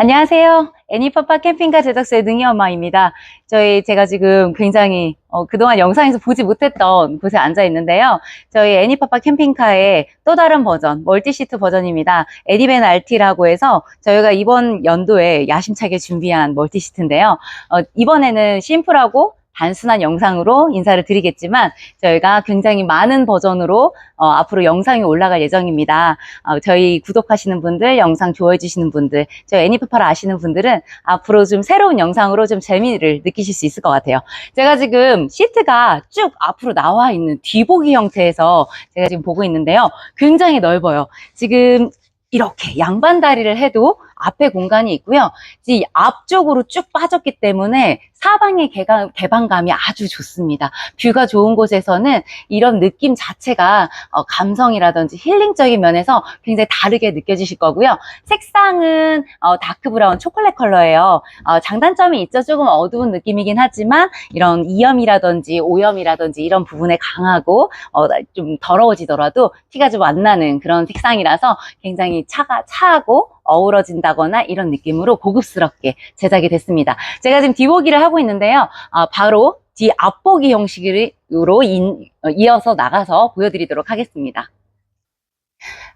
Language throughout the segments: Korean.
안녕하세요. 애니파파 캠핑카 제작소의 능이 엄마입니다. 저희 제가 지금 굉장히 어, 그동안 영상에서 보지 못했던 곳에 앉아 있는데요. 저희 애니파파 캠핑카의 또 다른 버전, 멀티시트 버전입니다. 에디벤 RT라고 해서 저희가 이번 연도에 야심차게 준비한 멀티시트인데요. 어, 이번에는 심플하고 단순한 영상으로 인사를 드리겠지만 저희가 굉장히 많은 버전으로 어, 앞으로 영상이 올라갈 예정입니다. 어, 저희 구독하시는 분들, 영상 좋아해 주시는 분들, 저희 애니파파를 아시는 분들은 앞으로 좀 새로운 영상으로 좀 재미를 느끼실 수 있을 것 같아요. 제가 지금 시트가 쭉 앞으로 나와 있는 뒤보기 형태에서 제가 지금 보고 있는데요. 굉장히 넓어요. 지금 이렇게 양반 다리를 해도 앞에 공간이 있고요. 이 앞쪽으로 쭉 빠졌기 때문에 사방의 개방, 개방감이 아주 좋습니다. 뷰가 좋은 곳에서는 이런 느낌 자체가 어, 감성이라든지 힐링적인 면에서 굉장히 다르게 느껴지실 거고요. 색상은 어, 다크 브라운 초콜릿 컬러예요. 어, 장단점이 있죠. 조금 어두운 느낌이긴 하지만 이런 이염이라든지 오염이라든지 이런 부분에 강하고 어, 좀 더러워지더라도 티가 좀 안 나는 그런 색상이라서 굉장히 차가 차하고 어우러진다거나 이런 느낌으로 고급스럽게 제작이 됐습니다. 제가 지금 뒤보기를 하고 있는데요. 아, 바로 뒤 앞보기 형식으로 인- 어, 이어서 나가서 보여드리도록 하겠습니다.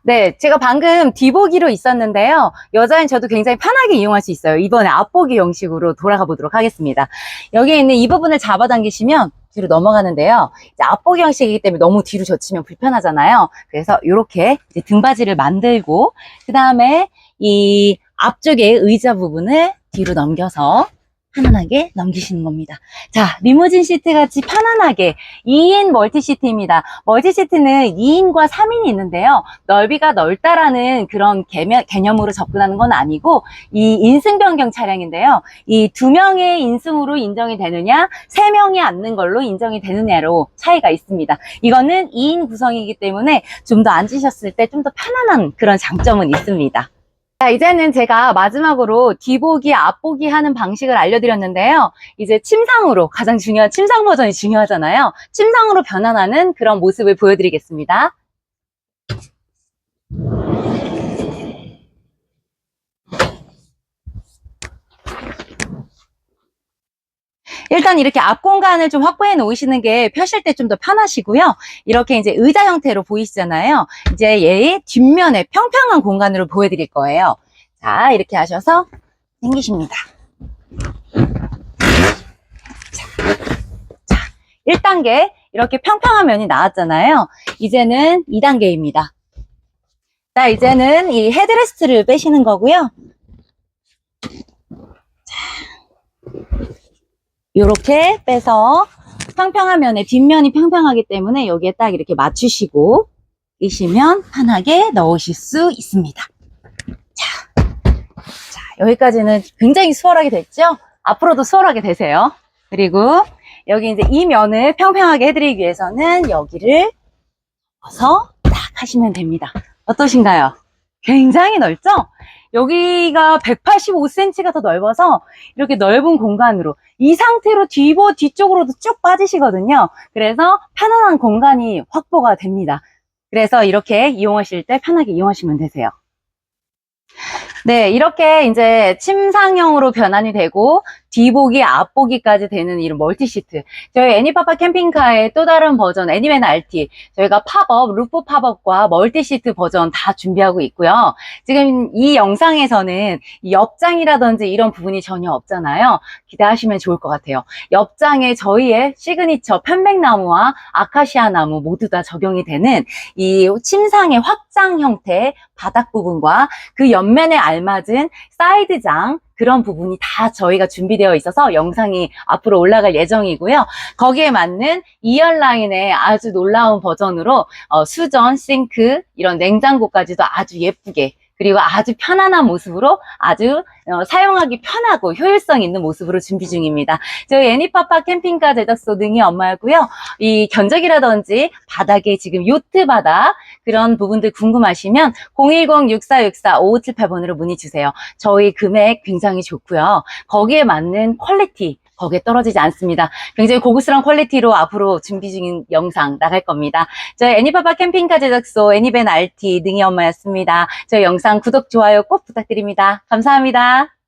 네, 제가 방금 뒤보기로 있었는데요. 여자인 저도 굉장히 편하게 이용할 수 있어요. 이번에 앞보기 형식으로 돌아가 보도록 하겠습니다. 여기에 있는 이 부분을 잡아당기시면 뒤로 넘어가는데요. 이제 앞보기 형식이기 때문에 너무 뒤로 젖히면 불편하잖아요. 그래서 이렇게 등받이를 만들고 그 다음에 이 앞쪽에 의자 부분을 뒤로 넘겨서 편안하게 넘기시는 겁니다. 자, 리무진 시트 같이 편안하게 2인 멀티 시트입니다. 멀티 시트는 2인과 3인이 있는데요. 넓이가 넓다라는 그런 개념, 개념 으로 접근하는 건 아니고 이 인승 변경 차량인데요. 이 두 명의 인승으로 인정이 되느냐, 세 명이 앉는 걸로 인정이 되느냐로 차이가 있습니다. 이거는 2인 구성이기 때문에 좀 더 앉으셨을 때 좀 더 편안한 그런 장점은 있습니다. 자, 이제는 제가 마지막으로 뒤보기, 앞보기 하는 방식을 알려드렸는데요. 이제 침상으로, 가장 중요한 침상 버전이 중요하잖아요. 침상으로 변환하는 그런 모습을 보여드리겠습니다. 일단 이렇게 앞 공간을 좀 확보해 놓으시는 게 펴실 때 좀 더 편하시고요. 이렇게 이제 의자 형태로 보이시잖아요. 이제 얘의 뒷면에 평평한 공간으로 보여드릴 거예요. 자, 이렇게 하셔서 당기십니다. 자, 자, 1단계 이렇게 평평한 면이 나왔잖아요. 이제는 2단계입니다. 자, 이제는 이 헤드레스트를 빼시는 거고요. 이렇게 빼서 평평한 면에 뒷면이 평평하기 때문에 여기에 딱 이렇게 맞추시고 끼시면 편하게 넣으실 수 있습니다. 자, 자 여기까지는 굉장히 수월하게 됐죠? 앞으로도 수월하게 되세요. 그리고 여기 이제 이 면을 평평하게 해드리기 위해서는 여기를 넣어서 딱 하시면 됩니다. 어떠신가요? 굉장히 넓죠? 여기가 185cm가 더 넓어서 이렇게 넓은 공간으로 이 상태로 뒤보 뒤쪽으로도 쭉 빠지시거든요. 그래서 편안한 공간이 확보가 됩니다. 그래서 이렇게 이용하실 때 편하게 이용하시면 되세요. 네, 이렇게 이제 침상형으로 변환이 되고 뒤보기, 앞보기까지 되는 이런 멀티시트. 저희 애니파파 캠핑카의 또 다른 버전 애니맨 RT. 저희가 팝업, 루프 팝업과 멀티시트 버전 다 준비하고 있고요. 지금 이 영상에서는 이 옆장이라든지 이런 부분이 전혀 없잖아요. 기대하시면 좋을 것 같아요. 옆장에 저희의 시그니처 편백나무와 아카시아 나무 모두 다 적용이 되는 이 침상의 확장 형태의 바닥 부분과 그 옆면에 알맞은 사이드장 그런 부분이 다 저희가 준비되어 있어서 영상이 앞으로 올라갈 예정이고요. 거기에 맞는 2열 라인의 아주 놀라운 버전으로 어, 수전, 싱크, 이런 냉장고까지도 아주 예쁘게 그리고 아주 편안한 모습으로 아주 어, 사용하기 편하고 효율성 있는 모습으로 준비 중입니다. 저희 애니파파 캠핑카 제작소 능이 엄마고요. 이 견적이라든지 바닥에 지금 요트 바닥 그런 부분들 궁금하시면 010-6464-5578번으로 문의 주세요. 저희 금액 굉장히 좋고요. 거기에 맞는 퀄리티 거기에 떨어지지 않습니다. 굉장히 고급스러운 퀄리티로 앞으로 준비 중인 영상 나갈 겁니다. 저희 애니파파 캠핑카 제작소 애니벤 RT 능이 엄마였습니다. 저희 영상 구독, 좋아요 꼭 부탁드립니다. 감사합니다.